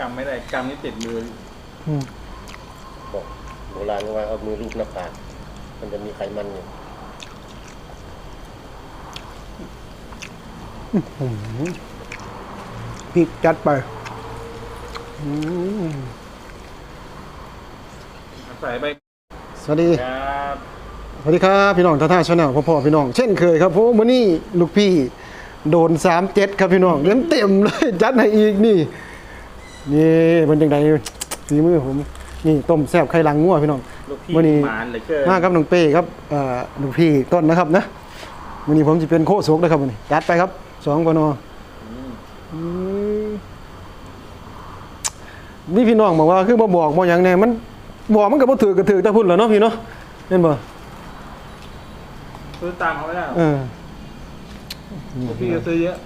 กำไม่ได้กำนี่ติดมืออืมบอกโบราณว่าเอามือลูบหน้าผากมันจะมีไขมันอยู่อืมพริกจัดไปอืมใส่ไปสวัสดี ครับสวัสดีครับพี่น้องท่าท่าชาแนลพ่อพ่อพี่น้องเช่นเคยครับผมวันนี้ลูกพี่ โดนสามเจ็ดครับพี่น้องเต็มเต็มๆเลย จัดให้อีกนี่ นี่มันจังไดฝีมือผม นี่ต้มแซ่บไข่ลังงัวพี่น้องลูกพี่วันนี้หมานเหลยเกินมากับน้องเป้ครับเอ่อลูกพี่ต้นนะครับนะวันนี้ผมจะเป็นโคศกนะครับวันนี้จัดไปครับสองปนออืมอืมนี่พี่น้องบอกว่าคือบ่บอกบ่หยังแน่มันบอกมันก็บ่ถือก็ถือแต่พุ่นแล้วเนาะพี่เนาะเห็นบ่ซื้อตามเขาไม่ได้หรอกเออ ลูกพี่ก็ซื้อเยอะ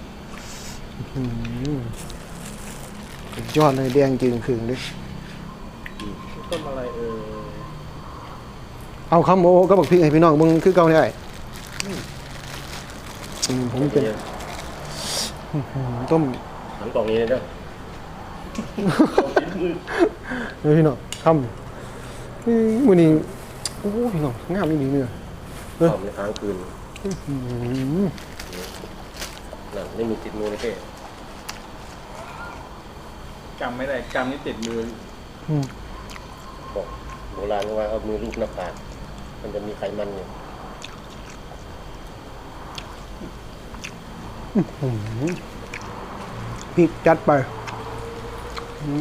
สุดยอดเลยแดงจริงขึงดิต้นอะไรเออเอาคำโอ้ก็บอกพี่ให้พี่น้องมึงคือเก่าได้อืมผมเป็นอืมต้มหลังกล่องนี้เลยเด้อเดี๋ยวพี่น้องคำอืมมื้อนี้โอ้พี่น้องงามอีหลีเนื้อเออหอมในค้างคืนอืมนั่นไม่มีติดมือเลยเป้ กำไม่ได้กำนี่ติดมืออืมบอกโบราณว่าเอามือลูบหน้าผากมันจะมีไขมันอยู่อืมพริกจัดไปอื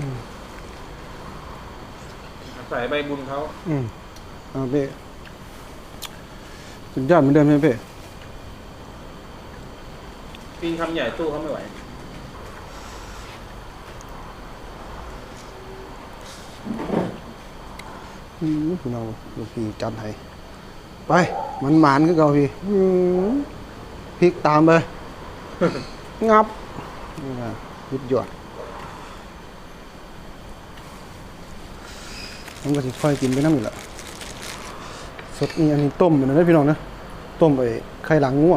มใส่ใบบุญเขาอืมเอาเป้สุดยอดเหมือนเดิมใช่ไหมเป้ปีนคำใหญ่ตู้เขาไม่ไหว อืม พี่น้องลูกพี่จัดให้ไปมันหมานคือเก่าพี่พริกตามไปงับยุดยอดมันก็จะค่อยกินไปน้ำอยู่แหละสดนี่อันนี้ต้มอยู่นะพี่น้องนะต้มไปไข่หลังงัว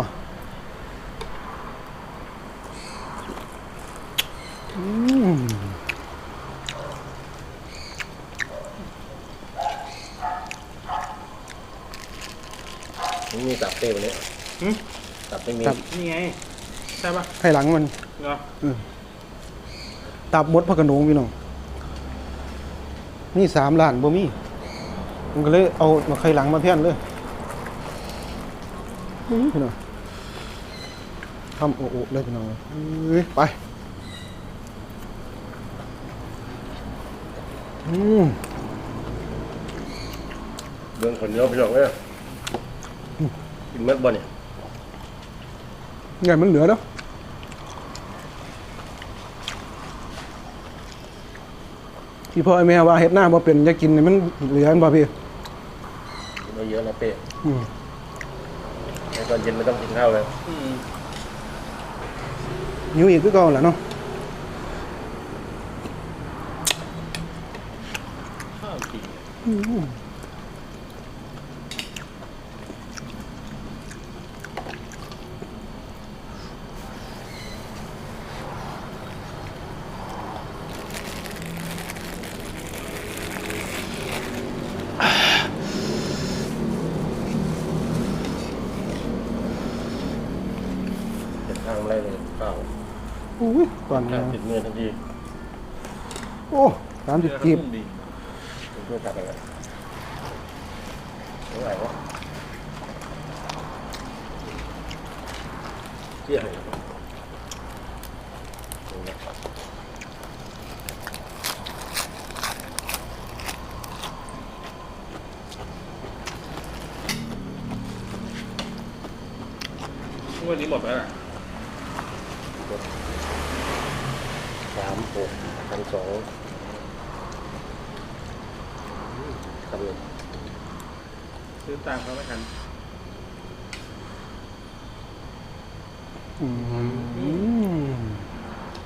มันมีตับเป้วันนี้หึ ตับไม่มีนี่ไงใช่ปะไข่หลังมันเนาะตับมดพระกระโหนงพี่น้องนี่สามล้านบ่มีมันก็เลยเอามาไข่หลังมาเพี้ยนเลยอื้อพี่น้องทำโอ้โอเลยพี่น้องเอ้ยไปอืมเบื้องคนเดียวไปหรอกเนี่ย กินเม็ดบ่เนี่ยไงมันเหลือเนาะที่พ่อไอ้แม่ว่าเฮ็ดหน้าบ่เป็นจะกินนี่มันเหลือมันบ่พี่ไม่เยอะนะเป้อืมในตอนเย็นไม่ต้องกินข้าวเลยอืมหิวอีกคือเก่าแหละเนาะข้าวจี่เด็ดข้าวอะไรเลยข้าวอุ้ยตอนนี้ข้าวติดมือทันทีโอ้สามสิบกีบเนื้อเขานุ่มดีเป็นเพื่อนตัดอะไรเท่าไหร่วะเที่ยงเลยวันนี้หมดแล้วน่ะ สามหกพันสองครับผมซื้อตามเขาไม่ทันอืม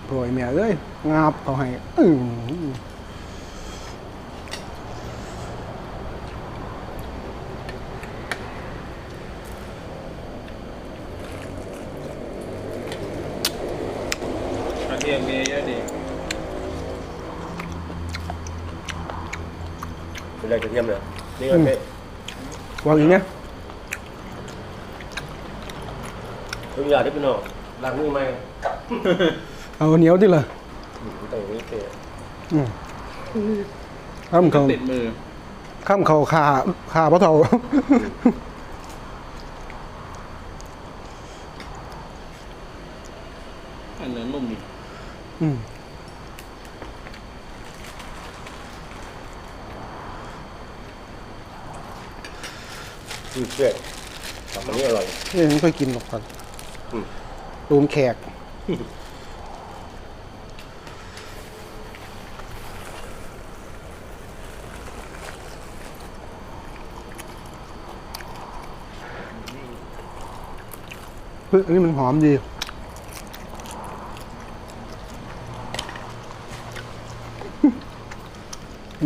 โปรยแม่เอ้ยงาบเขาให้อืม กระเทียมมีเยอะดี อะไรกระเทียมเนี่ยนี่ก็เป็น วางอีกเนี่ยทุกอย่างที่พี่น้องล้างมือไหมเอาเหนียวดิล่ะต้องอย่างนี้เป็นอืมข้ามเขาติดมือข้ามเขาขาขาพระเท่าอันเนื้อนุ่มดีอืม เชื่อผักอันนี้อร่อย นี่ไม่ค่อยกินหรอกผักอืมตูมแขก เฮ้ยอันนี้มันหอมดี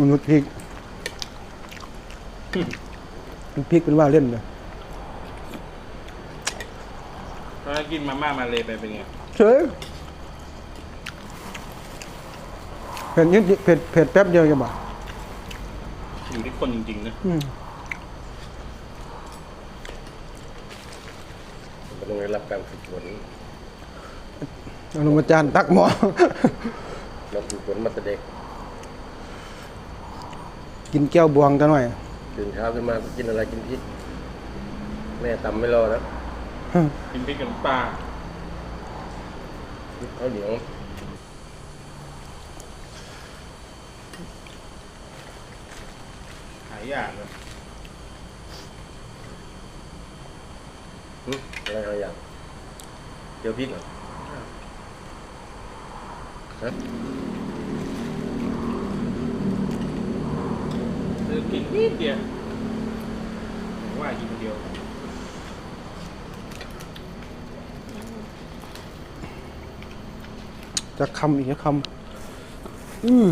มนุษย์พริก มันพริกเป็นว่าเล่นเลยถ้ากินมาม่ามาเลยไปเป็นไงเฉยเผ็ดนิดเผ็ดเผ็ดแป๊บเดียวจะบ่าอยู่ที่คนจริงๆนะอืมมันต้องได้รับการฝึกฝนเอาลงมาจานตักหมอเราฝึกฝนมาแต่เด็ก กินแก้วบวงกันหน่อย ตื่นเช้าขึ้นมาก็กินอะไรกินพริก แม่ตำไม่รอแล้วกินพริกกับน้ำปลาพริกข้าวเหนียวหายากเลยหึอะไรอะไรอย่างเจียวพริกเหรอฮะ ซื้อกินนิดเดียวผมว่ากินคนเดียวจะคำอีกจะคำอืม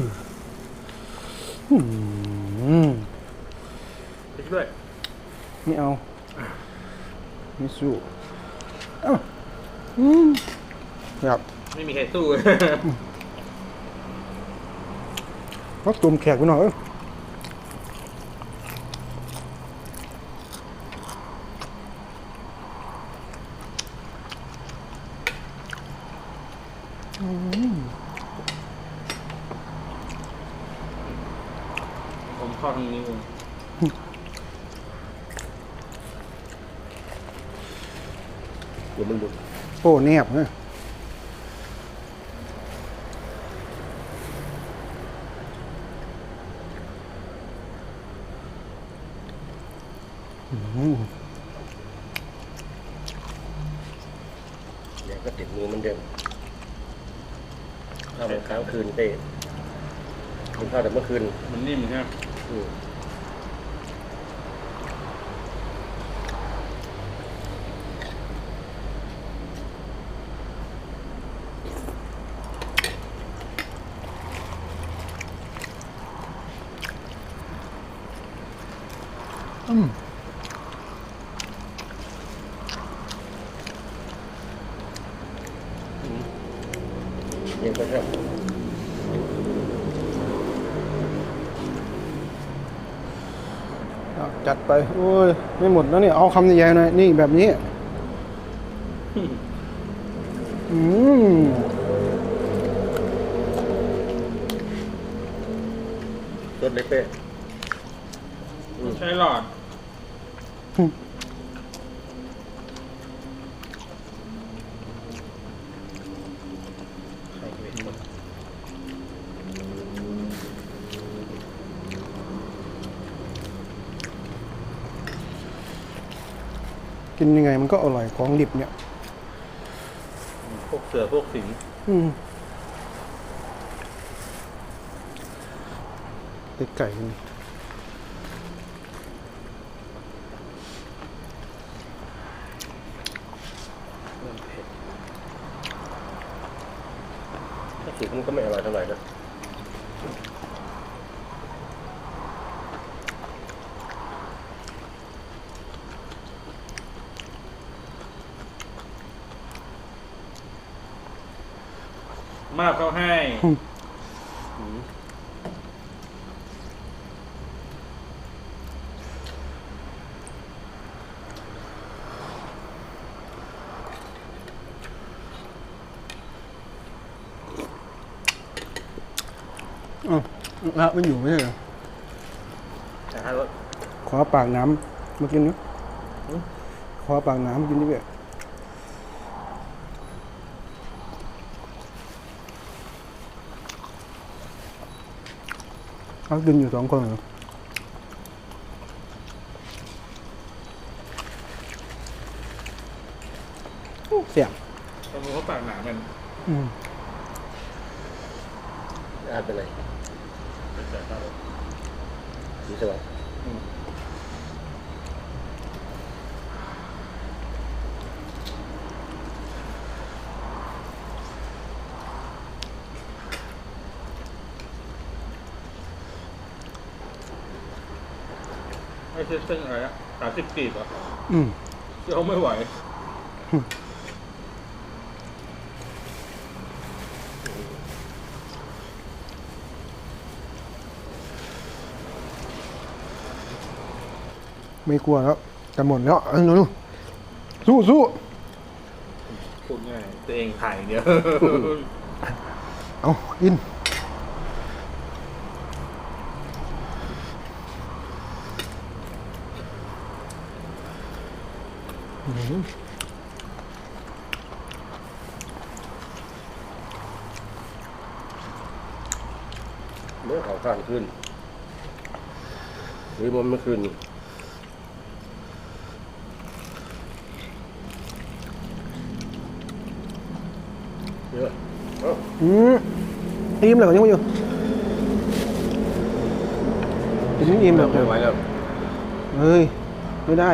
อืมพริกด้วยไม่เอาไม่สู้เอ้าอืมครับไม่มีใครสู้พักตุ่มแขกไปหน่อยเอ้ยอืม ผม เข้าทางนี้วงเดี๋ยวมันหลุดโอ้แนบนะอืมเดี๋ยวก็ติดมือเหมันเดิมข้าวมันค้างคืนเตะกินข้าวแต่เมื่อคืน มันนิ่มใช่ไหม อืม เย็นก็ชอบเอาจัดไป โอ้ย ไม่หมดแล้วเนี่ย เอาคำใหญ่ๆหน่อย นี่แบบนี้ อืมรสเล็กเป้อืม ใช้หลอด ใส่เวทหมด กินยังไงมันก็อร่อยของดิบเนี่ย พวกเสือพวกสิงอืมเป็ดไก่นี่ เขาให้อ้าวละไม่อยู่ไม่ใช่เหรอแต่ถ้ารถขอปากน้ำมากินนะขอปากน้ำกินดิเว้ย เขากินอยู่สองคนเหรอโอ้เสียงตำรวจเขาปากหนามันอืมอาจเป็นไรดีสวัสดิ์ ไม่ใช่เส้นอะไรอะสามสิบกีบอะอืมเดี๋ยวไม่ไหวไม่กลัวแล้วจะหมดแล้วเอาหนูๆสู้สู้พูดง่ายตัวเองถ่ายอย่างเดียว เอาอิน เมื่อเขาข้างขึ้น หรือมันไม่ขึ้นเยอะเอ้าอืมอิ่มแล้วก็ยังไม่อยู่กินอิ่มแล้วไม่ไหวแล้ว เฮ้ย ไม่ได้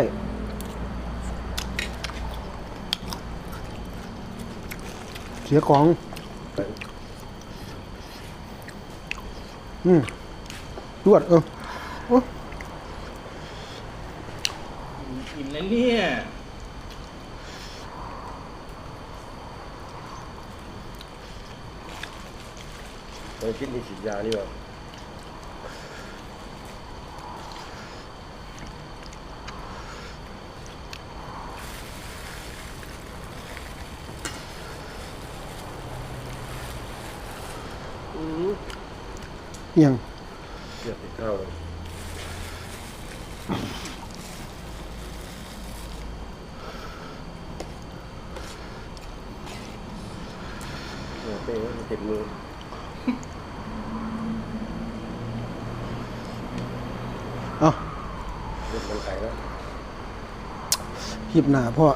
เสียของ อืมรวดเออโอ้อิ่มแล้วเนี่ยไปคิดมีฉีดยานี่หว่า ยงเกือบติดเข้าเลยโอ้เป้ติดมือเอาเล่นมันไก่แล้วคลิปหน้าพ่อ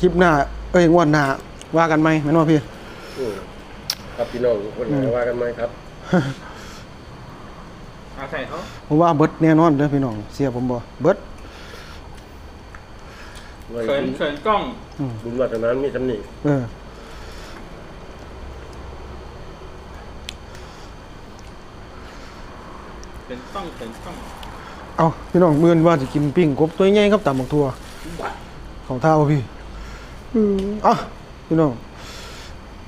คลิปหน้า เอ้ยงวดหน้าว่ากันไหมแม่นว่าพี่ ครับพี่น้องคนไหนว่ากันไหมครับอาใส่เขาผมว่าเบิดแน่นอนเด้อพี่น้องเสียผมบ่เบิดว่าเขินบุญเขินกล้องบุญวัฒนานมีตำหนิเออเขินกล้องเขินกล้องเอาพี่น้องมื่นว่าจะกินปิ้งกบตัวใหญ่ครับตำบักทั่วของเท้าพี่อืมเอะพี่น้อง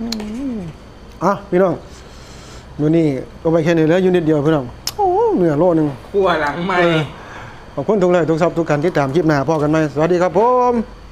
อืม อะพี่น้องมื้อนี้ก็ไปแค่นี้แล้วอยู่นิดเดียวพี่น้องโอ้เนื้อโลนึงขั้วหลังไม่ เออขอบคุณทุกไลค์ทุกซับทุกการติดตามคลิปหน้าพอกันไหมสวัสดีครับผม